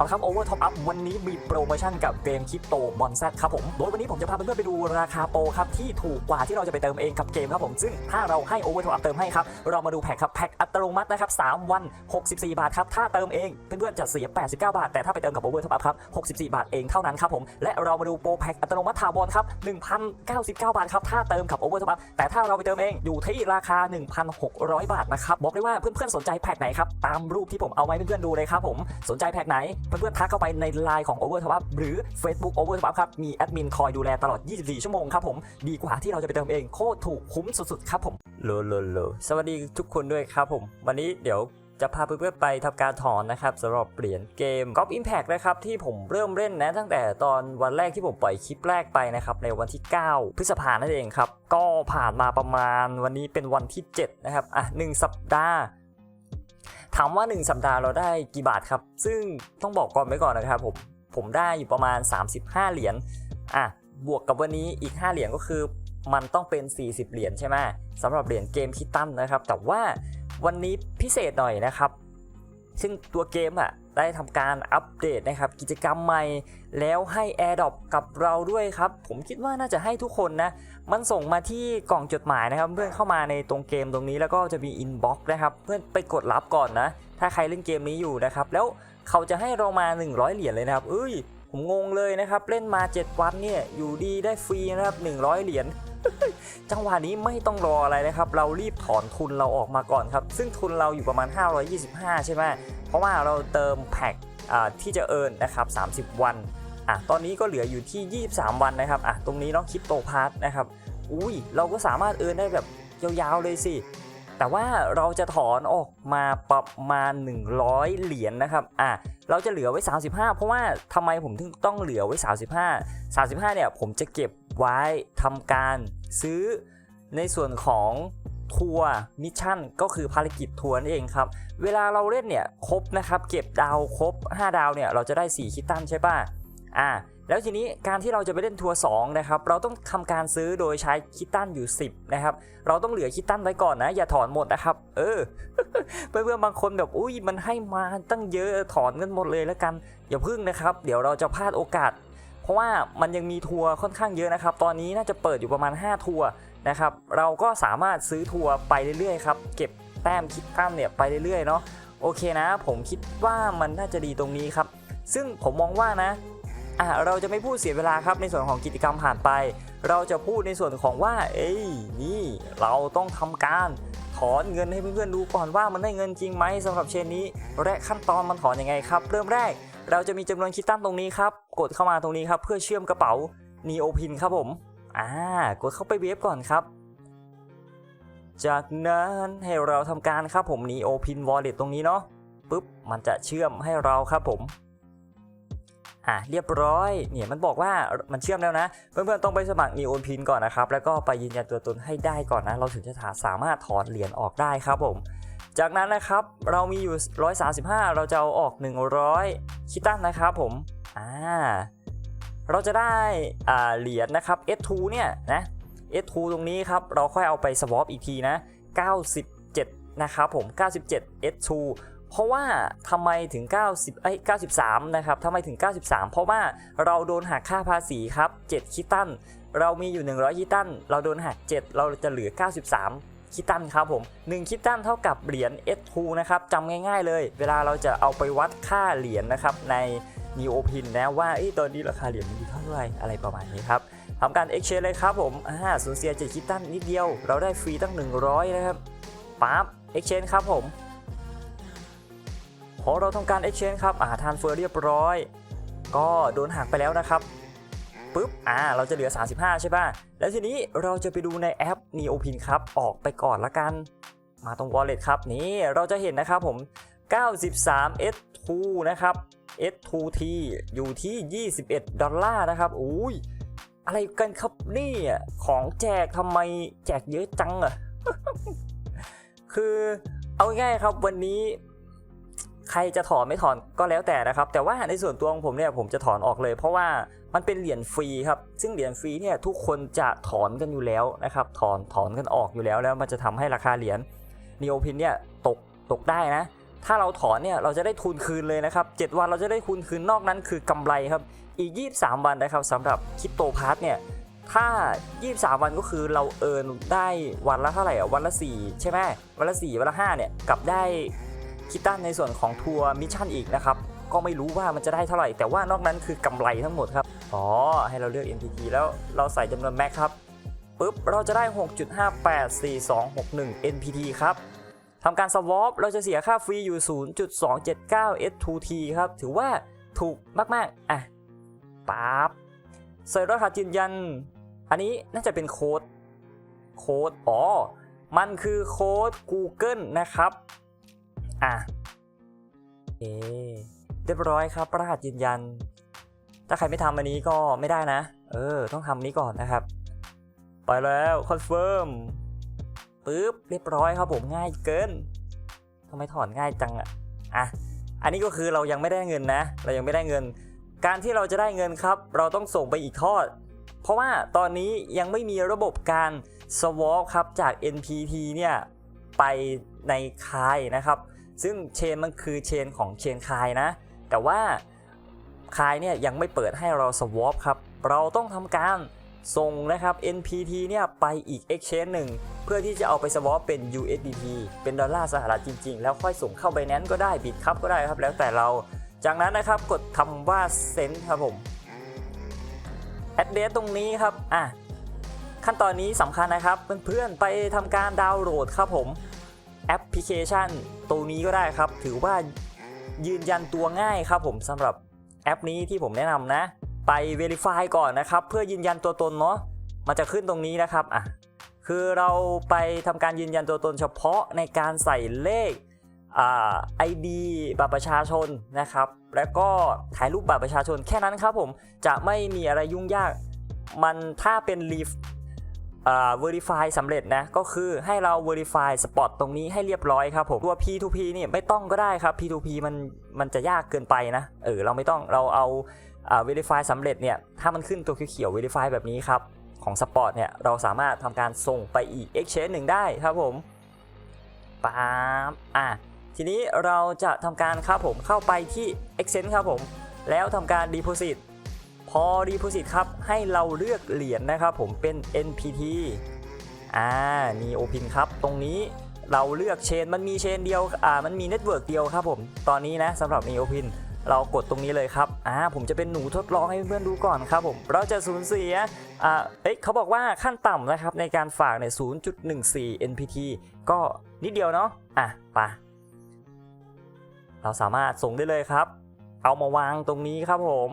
เอาละครับ Over Top Up วันนี้มีโปรโมชั่นกับเกมคริปโตบอลแซดครับผม โดยวันนี้ผมจะพาเพื่อนๆไปดูราคาโปรครับที่ถูกกว่าที่เราจะไปเติมเองกับเกมครับผม ซึ่งถ้าเราให้ Over Top Up เติมให้ครับ เรามาดูแพ็คครับแพ็คอัตโนมัตินะครับ3วัน 64 บาทครับ ถ้าเติมเองเพื่อนๆจะเสีย 89 บาท แต่ถ้าไปเติมกับ Over Top Up ครับ64 บาทเองเท่านั้นครับผม และเรามาดูโปรแพ็คอัตโนมัติถาวรครับ1,099 บาทครับถ้าเติมกับ Over Top Up แต่ถ้าเราไปเติมเองอยู่ที่ราคา 1,600 บาทนะครับบอกเลยว่าเพื่อนๆสนใจแพ็คไหนครับตามรูปที่ผมเอาไว้เพื่อนๆดูเลยครับผมสนใจแพ็คไหนเพื่อนๆทักเข้าไปในไลน์ของ Over Top Up หรือ Facebook Over Top Up ครับ มีแอดมินคอยดูแลตลอด 24 ชั่วโมงครับผม ดีกว่าที่เราจะไปเติมเอง โคตรถูกคุ้มสุดๆ ครับผมโลโลโลสวัสดีทุกคนด้วยครับผม วันนี้เดี๋ยวจะพาเพื่อนๆไปทำการถอนนะครับสำหรับเหรียญเกม g o p Impact นะครับที่ผมเริ่มเล่นนะตั้งแต่ตอนวันแรกที่ผมปล่อยคลิปแรกไปนะครับในวันที่ 9 พฤษภานั่นเองครับ ก็ผ่านมาประมาณวันนี้เป็นวันที่ 7 นะครับอะหนึ่งสัปดาห์ ถามว่า 1 สัปดาห์เราได้กี่บาทครับ ซึ่งต้องบอกก่อนไว้ก่อนนะครับผมผมได้อยู่ประมาณ 35 เหรียญอะบวกกับวันนี้อีก 5 เหรียญก็คือมันต้องเป็น 40 เหรียญใช่ไหมสำหรับเหรียญเกมคิตตัมนะครับ แต่ว่าวันนี้พิเศษหน่อยนะครับ ซึ่งตัวเกมอะ ได้ทำการอัปเดตนะครับกิจกรรมใหม่แล้วให้ AirDrop กับเราด้วยครับ ผมคิดว่าน่าจะให้ทุกคนนะ มันส่งมาที่กล่องจดหมายนะครับ เพื่อนเข้ามาในตรงเกมตรงนี้แล้วก็จะมีอินบ็อกซ์นะครับ เพื่อนไปกดรับก่อนนะ ถ้าใครเล่นเกมนี้อยู่นะครับ แล้วเขาจะให้เรามา 100 เหรียญเลยนะครับเอ้ยผมงงเลยนะครับ เล่นมา 7 วันเนี่ยอยู่ดีได้ฟรีนะครับ100 เหรียญ จังหวะนี้ไม่ต้องรออะไรนะครับ เรารีบถอนทุนเราออกมาก่อนครับ ซึ่งทุนเราอยู่ประมาณ 525 ใช่ไหมเพราะว่าเราเติมแพ็คที่จะเอิร์นนะครับ 30 วันอะตอนนี้ก็เหลืออยู่ที่ 23 วันนะครับอะตรงนี้เนาะคริปโตพาร์ทนะครับ อุ้ย เราก็สามารถเอิร์นได้แบบยาวๆเลยสิ แต่ว่าเราจะถอนออกมาประมาณ 100 เหรียญนะครับอะเราจะเหลือไว้ 35 เพราะว่าทำไมผมถึงต้องเหลือไว้ 35 35 เนี่ย ผมจะเก็บ ไว้ทำการซื้อในส่วนของทัวร์มิชชั่นก็คือภารกิจทัวร์นั่นเองครับ เวลาเราเล่นเนี่ยครบนะครับเก็บดาวครบ 5 ดาวเนี่ยเราจะได้ 4 คิตตันใช่ป่ะอ่าแล้วทีนี้การที่เราจะไปเล่นทัวร์2นะครับเราต้องทำการซื้อโดยใช้คิตตันอยู่ 10นะครับเราต้องเหลือคิตตันไว้ก่อนนะ อย่าถอนหมดนะครับ เออเพื่อนๆบางคนแบบอุ้ยมันให้มาตั้งเยอะถอนกันหมดเลยแล้วกันอย่าพึ่งนะครับ เดี๋ยวเราจะพลาดโอกาส เพราะว่ามันยังมีทัวร์ค่อนข้างเยอะนะครับ ตอนนี้น่าจะเปิดอยู่ประมาณ 5 ทัวร์นะครับ เราก็สามารถซื้อทัวร์ไปเรื่อยๆครับ เก็บแต้มคิดแต้มเนี่ยไปเรื่อยๆเนาะ โอเคนะ ผมคิดว่ามันน่าจะดีตรงนี้ครับ ซึ่งผมมองว่านะอะเราจะไม่พูดเสียเวลาครับในส่วนของกิจกรรมผ่านไป เราจะพูดในส่วนของว่า เอ้ย นี่เราต้องทำการถอนเงินให้เพื่อนๆดูก่อนว่ามันได้เงินจริงไหมสำหรับเชนนี้ และขั้นตอนมันถอนยังไงครับ เริ่มแรก เราจะมีจำนวนคิตตันตรงนี้ครับ กดเข้ามาตรงนี้ครับ เพื่อเชื่อมกระเป๋า n ีโอพินครับผมอ่ากดเข้าไปเวฟก่อนครับ จากนั้นให้เราทำการครับผม n ีโอพินวอลเลตตรงนี้เนาะปุ๊บมันจะเชื่อมให้เราครับผมอะเรียบร้อยเนี่ยมันบอกว่ามันเชื่อมแล้วนะ เพื่อนๆต้องไปสมัคร n ีโอพินก่อนนะครับ แล้วก็ไปยืนยันตัวตนให้ได้ก่อนนะ เราถึงจะสามารถถอนเหรียญออกได้ครับผม จากนั้นนะครับเรามีอยู่ 135 เราจะเอาออก 100 คิตตันนะครับผมอ่าเราจะได้อ่าเหรียญนะครับ S2 เนี่ยนะ S2 ตรงนี้ครับเราค่อยเอาไปสวอปอีกทีนะ 97 นะครับผม 97 S2 เพราะว่าทำไมถึง 90 เอ้ย 93 นะครับทำไมถึง 93 เพราะว่าเราโดนหักค่าภาษีครับ 7 คิตตัน เรามีอยู่ 100 คิตัน เราโดนหัก 7 เราจะเหลือ 93 คิตตันครับผม1คิตตันเท่ากับเหรียญ S2 นะครับจำง่ายๆเลย เวลาเราจะเอาไปวัดค่าเหรียญนะครับใน n e o p i n นนะว่าอ้ตอนนี้ราคาเหรียญมันอยู่เท่าไหร่อะไรประมาณนี้ครับทำการ exchange เลยครับผมอ่าสูญเสีย7คิตตันนิดเดียว เราได้ฟรีตั้ง 100 นะครับปั๊บ exchange ครับผมพอเราทำการ exchange ครับอ่าทานเฟอร์เรียบร้อย ก็โดนหักไปแล้วนะครับ ปุ๊บ อ่า เราจะเหลือ 35 ใช่ป่ะ แล้วทีนี้เราจะไปดูในแอป Neopin ครับ ออกไปก่อนละกัน มาตรง wallet ครับ นี่เราจะเห็นนะครับผม 93 S2 นะครับ S2T อยู่ที่ 21 ดอลลาร์นะครับ อุ้ย อะไรกันครับนี่ของแจกทำไมแจกเยอะจังอะ คือเอาง่ายครับวันนี้ ใครจะถอนไม่ถอนก็แล้วแต่นะครับ แต่ว่าในส่วนตัวของผมเนี่ยผมจะถอนออกเลย เพราะว่ามันเป็นเหรียญฟรีครับ ซึ่งเหรียญฟรีเนี่ยทุกคนจะถอนกันอยู่แล้วนะครับ ถอนถอนกันออกอยู่แล้ว แล้วมันจะทำให้ราคาเหรียญนีโอพินเนี่ยตกตกได้นะ ถ้าเราถอนเนี่ยเราจะได้ทุนคืนเลยนะครับ 7 วันเราจะได้ทุนคืนนอกนั้นคือกำไรครับ อีก 23 วันนะครับสำหรับคริปโตพาร์ทเนี่ยถ้า 23 วันก็คือเราเอินได้วันละเท่าไหร่อะวันละ 4 ใช่ไหมวันละ 4 วันละ 5 เนี่ย กลับได้ คิดตันในส่วนของทัวร์มิชชั่นอีกนะครับก็ไม่รู้ว่ามันจะได้เท่าไหร่ แต่ว่านอกนั้นคือกำไรทั้งหมดครับ อ๋อ ให้เราเลือก NTT แล้วเราใส่จำนวนแม็กครับปุ๊บเราจะได้ 6.584261 NPT ครับทำการ swap เราจะเสียค่าฟรีอยู่ 0.279 S2T ครับ ถือว่าถูกมาก ๆ อะปั๊บใส่รหัสยืนยัน อันนี้น่าจะเป็นโค้ด โค้ด อ๋อ มันคือโค้ด Google นะครับ อะเอเรียบร้อยครับ รหัสยืนยัน ถ้าใครไม่ทำอันนี้ก็ไม่ได้นะ เออ ต้องทำนี้ก่อนนะครับ ไปแล้วคอนเฟิร์มปึ๊บเรียบร้อยครับผมง่ายเกินทำไมถอนง่ายจังอะอะ อันนี้ก็คือเรายังไม่ได้เงินนะ เรายังไม่ได้เงิน การที่เราจะได้เงินครับ เราต้องส่งไปอีกทอด เพราะว่าตอนนี้ยังไม่มีระบบการ swap ครับจาก NPT เนี่ยไปในคายนะครับ ซึ่งเชนมันคือเชนของเชนคายนะ แต่ว่าคายเนี่ยยังไม่เปิดให้เรา swap ครับ เราต้องทำการส่งนะครับ NPT เนี่ยไปอีก exchange หนึ่งเพื่อที่จะเอาไป swap เป็น USDT เป็นดอลลาร์สหรัฐจริงๆ แล้วค่อยส่งเข้า Binance ก็ได้บิตครับก็ได้ครับแล้วแต่เรา จากนั้นนะครับกดคำว่า send ครับผม address ตรงนี้ครับ อะ ขั้นตอนนี้สำคัญนะครับ เพื่อนๆ ไปทำการดาวน์โหลดครับผม แอปพลิเคชันตัวนี้ก็ได้ครับ ถือว่ายืนยันตัวง่ายครับผมสำหรับแอปนี้ที่ผมแนะนำนะ ไป Verify ก่อนนะครับ เพื่อยืนยันตัวตนเนาะมันจะขึ้นตรงนี้นะครับอะคือเราไปทำการยืนยันตัวตนเฉพาะในการใส่เลขอ่า ID บัตรประชาชนนะครับ แล้วก็ถ่ายรูปบัตรประชาชนแค่นั้นครับผมจะไม่มีอะไรยุ่งยาก มันถ้าเป็น leaf อ่า verify สำเร็จนะ ก็คือให้เรา verify spot ตรงนี้ให้เรียบร้อยครับผมตัว P2P นี่ไม่ต้องก็ได้ครับ P2P มันมันจะยากเกินไปนะ เออเราไม่ต้องเราเอาอ่า verify สำเร็จเนี่ย ถ้ามันขึ้นตัวเขียวๆ verify แบบนี้ครับ ของ spot เนี่ย เราสามารถทำการส่งไปอีก exchange หนึ่งได้ครับผมป๊าบอะทีนี้เราจะทำการครับผมเข้าไปที่ exchange ครับผม แล้วทำการ deposit พอ deposit ครับ ให้เราเลือกเหรียญนะครับผมเป็น NPT อ่า Neo Pin ครับ ตรงนี้เราเลือกเชนมันมีเชนเดียวอ่ามันมีเน็ตเวิร์กเดียวครับผม ตอนนี้นะสำหรับ Neo Pin เรากดตรงนี้เลยครับ อ่า ผมจะเป็นหนูทดลองให้เพื่อนๆดูก่อนครับผม เราจะสูญเสีย อ่า เอ๊ะเขาบอกว่าขั้นต่ำนะครับ ในการฝากเนี่ย0.14 NPT ก็นิดเดียวเนาะ อะปะเราสามารถส่งได้เลยครับ เอามาวางตรงนี้ครับผม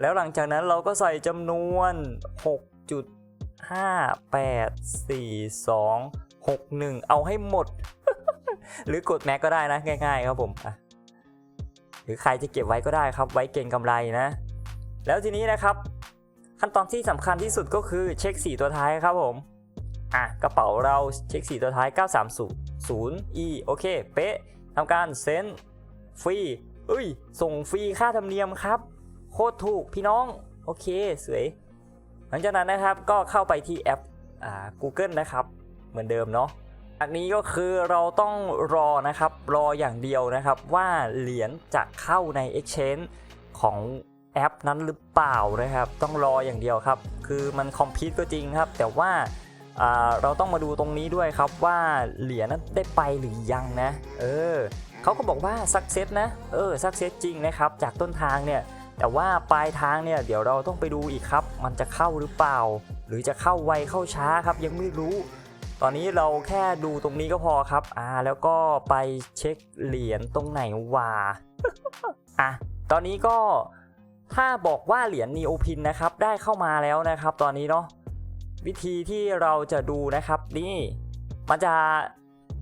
แล้วหลังจากนั้นเราก็ใส่จำนวน 6.584261 เอาให้หมด หรือกดแม็กก็ได้นะ ง่ายๆครับผมหรือใครจะเก็บไว้ก็ได้ครับ ไว้เก่งกำไรนะ แล้วทีนี้นะครับ ขั้นตอนที่สำคัญที่สุดก็คือเช็ค 4 ตัวท้ายครับผม อะ กระเป๋าเราเช็ค 4 ตัวท้าย 930 E โอเค เป๊ะทำการเซ็นฟรีเอ้ย ส่งฟรีค่าธรรมเนียมครับ โคตรถูกพี่น้อง โอเคสวย หลังจากนั้นนะครับก็เข้าไปที่แอปอ่า Google นะครับ เหมือนเดิมเนาะอันนี้ก็คือเราต้องรอนะครับ รออย่างเดียวนะครับ ว่าเหรียญจะเข้าใน Exchange ของแอปนั้นหรือเปล่านะครับ ต้องรออย่างเดียวครับ คือมันคอมพิวต์ก็จริงครับ แต่ว่าอ่าเราต้องมาดูตรงนี้ด้วยครับว่าเหรียญนั้นได้ไปหรือยังนะ เออเขาก็บอกว่า success นะ เออ success จริงนะครับ จากต้นทางเนี่ย แต่ว่าปลายทางเนี่ยเดี๋ยวเราต้องไปดูอีกครับ มันจะเข้าหรือเปล่า หรือจะเข้าไวเข้าช้าครับ ยังไม่รู้ ตอนนี้เราแค่ดูตรงนี้ก็พอครับ อ่า แล้วก็ไปเช็คเหรียญตรงไหนว่าอะตอนนี้ก็ถ้าบอกว่าเหรียญนีโอพินนะครับได้เข้ามาแล้วนะครับ ตอนนี้เนาะวิธีที่เราจะดูนะครับนี่มันจะ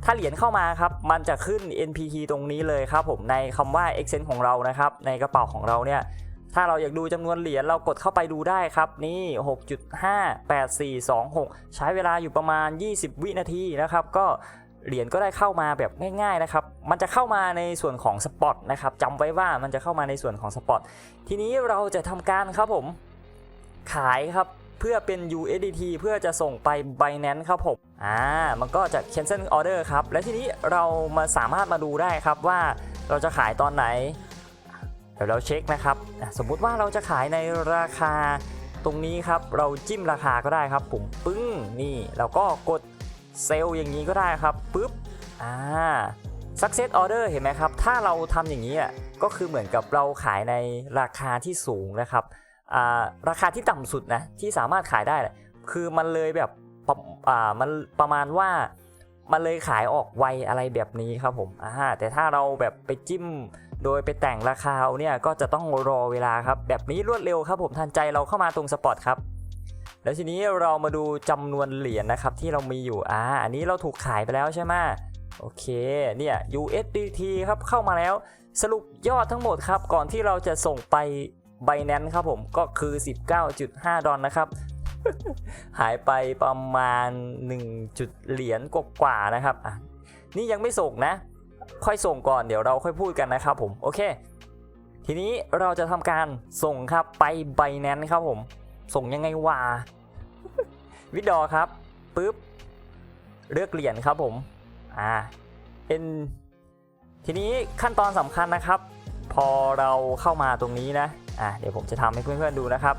ถ้าเหรียญเข้ามาครับมันจะขึ้น NPT ตรงนี้เลยครับผมในคำว่า Exchange ของเรานะครับในกระเป๋าของเราเนี่ยถ้าเราอยากดูจำนวนเหรียญเรากดเข้าไปดูได้ครับ นี่ 6.58426 ใช้เวลาอยู่ประมาณ 20 วินาทีนะครับ ก็เหรียญก็ได้เข้ามาแบบง่ายๆนะครับ มันจะเข้ามาในส่วนของสปอตนะครับจำไว้ว่ามันจะเข้ามาในส่วนของสปอตทีนี้เราจะทำการครับผม ขายครับเพื่อเป็น USDT เพื่อจะส่งไป Binance ครับผม อ่ามันก็จะ cancel order ครับ และทีนี้เรามาสามารถมาดูได้ครับว่าเราจะขายตอนไหน เดี๋ยวเราเช็คนะครับ สมมุติว่าเราจะขายในราคาตรงนี้ครับ เราจิ้มราคาก็ได้ครับปุ่มปึ้งนี่เราก็กดเซลล์อย่างนี้ก็ได้ครับปุ๊บอ่า success order เห็นไหมครับ ถ้าเราทำอย่างนี้อะก็คือเหมือนกับเราขายในราคาที่สูงนะครับอ่าราคาที่ต่ำสุดนะที่สามารถขายได้ คือมันเลยแบบ อ่ามันประมาณว่ามันเลยขายออกไวอะไรแบบนี้ครับผมอ่าแต่ถ้าเราแบบไปจิ้มโดยไปแต่งราคาเนี่ยก็จะต้องรอเวลาครับ แบบนี้รวดเร็วครับผมทันใจเราเข้ามาตรงสปอตครับ แล้วทีนี้เรามาดูจำนวนเหรียญนะครับที่เรามีอยู่อ่าอันนี้เราถูกขายไปแล้วใช่ไหมโอเคเนี่ย USDT ครับเข้ามาแล้วสรุปยอดทั้งหมดครับ ก่อนที่เราจะส่งไป Binance ครับผมก็คือ 19.5 ดอลนะครับ หายไปประมาณ 1 จุดเหรียญกว่าๆนะครับอะนี่ยังไม่ส่งนะ ค่อยส่งก่อนเดี๋ยวเราค่อยพูดกันนะครับผม โอเค ทีนี้เราจะทำการส่งครับไป Binance ครับผม ส่งยังไงวะวิดดอครับปุ๊บเลือกเหรียญครับผม อ่าเป็นทีนี้ขั้นตอนสำคัญนะครับ พอเราเข้ามาตรงนี้นะ อ่าเดี๋ยวผมจะทำให้เพื่อนๆดูนะครับ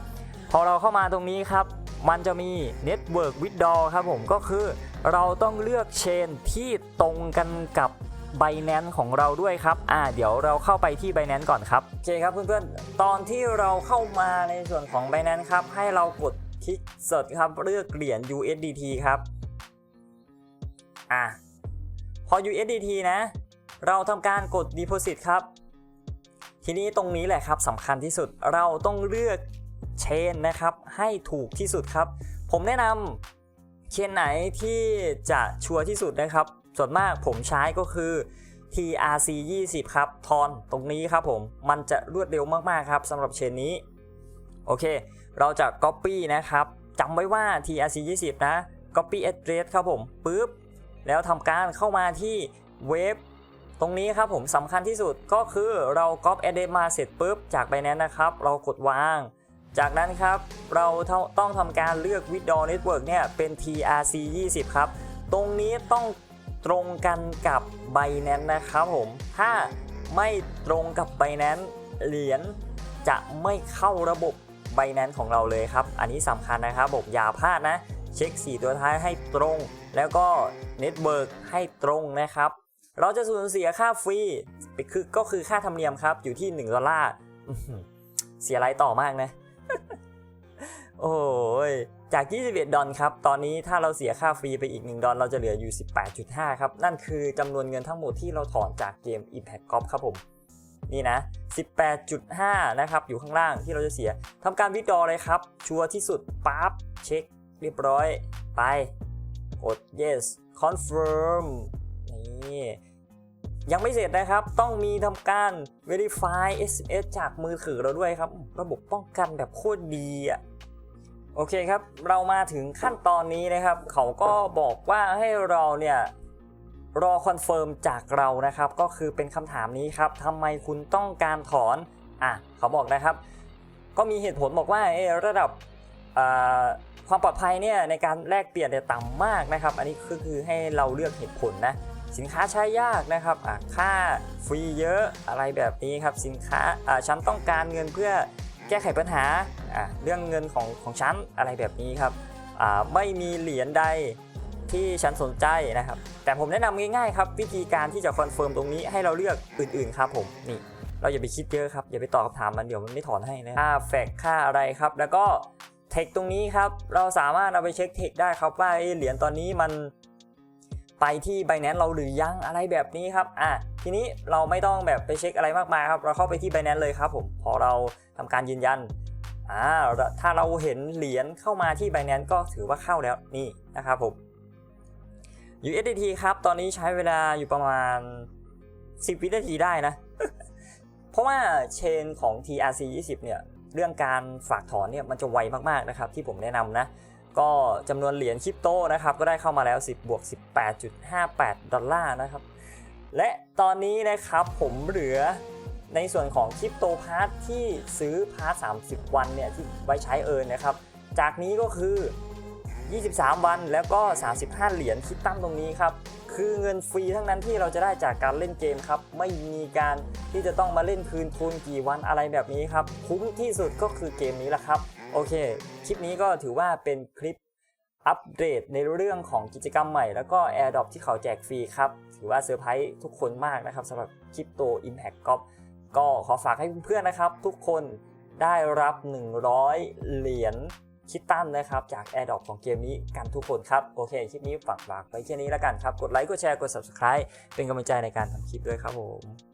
พอเราเข้ามาตรงนี้ครับ มันจะมี Network Withdraw ครับผมก็คือเราต้องเลือกเชนที่ตรงกันกับ Binance ของเราด้วยครับ อ่า เดี๋ยวเราเข้าไปที่ Binance ก่อนครับโอเคครับเพื่อนๆ ตอนที่เราเข้ามาในส่วนของ Binance ครับ ให้เรากดคลิกเสิร์ชครับ เลือกเหรียญ USDT ครับ อ่าพอ USDT นะ เราทำการกด Deposit ครับ ทีนี้ตรงนี้แหละครับสำคัญที่สุด เราต้องเลือก เชนนะครับให้ถูกที่สุดครับ ผมแนะนำเชนไหนที่จะชัวร์ที่สุดนะครับ ส่วนมากผมใช้ก็คือ TRC 20 ครับ ทอนตรงนี้ครับผมมันจะรวดเร็วมากๆครับสำหรับเชนนี้ โอเค เราจะ Copy นะครับจำไว้ว่า TRC 20 นะ Copy address ครับผมปึ๊บแล้วทำการเข้ามาที่เว็บตรงนี้ครับผมสำคัญที่สุดก็คือเรา copy address มาเสร็จปุ๊บจากไปนั้นนะครับ เรากดวาง จากนั้นครับเราต้องทำการเลือก Withdraw Network เนี่ยเป็น TRC 20 ครับ ตรงนี้ต้องตรงกันกับ Binance นะครับผม ถ้าไม่ตรงกับ Binance เหรียญจะไม่เข้าระบบ Binance ของเราเลยครับ อันนี้สำคัญนะครับผมอย่าพลาดนะ เช็ค 4 ตัวท้ายให้ตรง แล้วก็ Network ให้ตรงนะครับ เราจะสูญเสียค่าฟรีคือก็คือค่าธรรมเนียมครับอยู่ที่ 1 ดอลลาร์เสียไรต่อมากนะ โอ้ยจาก 21 ดอลครับ ตอนนี้ถ้าเราเสียค่าฟรีไปอีก 1 ดอลเราจะเหลืออยู่ 18.5 ครับ นั่นคือจำนวนเงินทั้งหมดที่เราถอนจากเกม Impact Golf ครับผม นี่นะ 18.5 นะครับ อยู่ข้างล่างที่เราจะเสียทำการวิดดอเลยครับ ชัวร์ที่สุดปั๊บ เช็ค เรียบร้อย ไปกด yes confirm นี่ยังไม่เสร็จนะครับ ต้องมีทำการ verify SMS จากมือถือเราด้วยครับ ระบบป้องกันแบบโคตรดีอะ โอเคครับ เรามาถึงขั้นตอนนี้นะครับ เขาก็บอกว่าให้เราเนี่ยรอคอนเฟิร์มจากเรานะครับ ก็คือเป็นคำถามนี้ครับทำไมคุณต้องการถอนอะเขาบอกนะครับ ก็มีเหตุผลบอกว่าเอระดับความปลอดภัยเนี่ยในการแลกเปลี่ยนเนี่ยต่ำมากนะครับ อันนี้คือคือให้เราเลือกเหตุผลนะสินค้าใช้ยากนะครับค่าฟรีเยอะอะไรแบบนี้ครับสินค้าฉันต้องการเงินเพื่อ แก้ไขปัญหาเรื่องเงินของของฉันอะไรแบบนี้ครับไม่มีเหรียญใดที่ฉันสนใจนะครับ แต่ผมแนะนำง่ายๆครับ วิธีการที่จะคอนเฟิร์มตรงนี้ให้เราเลือกอื่นๆครับผมนี่เราอย่าไปคิดเยอะครับ อย่าไปตอบคำถามมันเดี๋ยวมันไม่ถอนให้นะค่าแฟกค่าอะไรครับ แล้วก็เทคตรงนี้ครับ เราสามารถเอาไปเช็คเทคได้ครับว่าเหรียญตอนนี้มัน ไปที่ Binance เราหรือยังอะไรแบบนี้ครับอะทีนี้เราไม่ต้องแบบไปเช็คอะไรมากมายครับ เราเข้าไปที่ Binance เลยครับผมพอเราทำการยืนยันอ่าถ้าเราเห็นเหรียญเข้ามาที่ Binance ก็ถือว่าเข้าแล้วนี่นะครับผม USDT ครับ ตอนนี้ใช้เวลาอยู่ประมาณ 10 วินาทีได้นะ เพราะว่าเชนของ TRC 20 เนี่ย เรื่องการฝากถอนเนี่ยมันจะไวมากๆนะครับ ที่ผมแนะนำนะ ก็จำนวนเหรียญคริปโตนะครับก็ได้เข้ามาแล้ว 10บวก18.58 ดอลลาร์นะครับและตอนนี้นะครับผมเหลือในส่วนของคริปโตพาร์ทที่ซื้อพาร์ท30 วันเนี่ยที่ไว้ใช้เอินนะครับ จากนี้ก็คือ 23 วันแล้วก็ 35 เหรียญคิดตั้มตรงนี้ครับ คือเงินฟรีทั้งนั้นที่เราจะได้จากการเล่นเกมครับ ไม่มีการที่จะต้องมาเล่นคืนทุนกี่วันอะไรแบบนี้ครับ คุ้มที่สุดก็คือเกมนี้แหละครับ โอเค คลิปนี้ก็ถือว่าเป็นคลิปอัปเดตในเรื่องของกิจกรรมใหม่แล้วก็ AirDrop ที่เขาแจกฟรีครับ ถือว่าเซอร์ไพรส์ทุกคนมากนะครับสำหรับคริปโต Impact ก็ก็ขอฝากให้เพื่อนๆนะครับ ทุกคนได้รับ 100 เหรียญ คิดตั้นนะครับจาก AirDrop ของเกมนี้กันทุกคนครับ โอเค คลิปนี้ฝากฝากไว้แค่นี้แล้วกันครับ กดไลค์กดแชร์กด Subscribe เป็นกำลังใจในการทำคลิปด้วยครับผม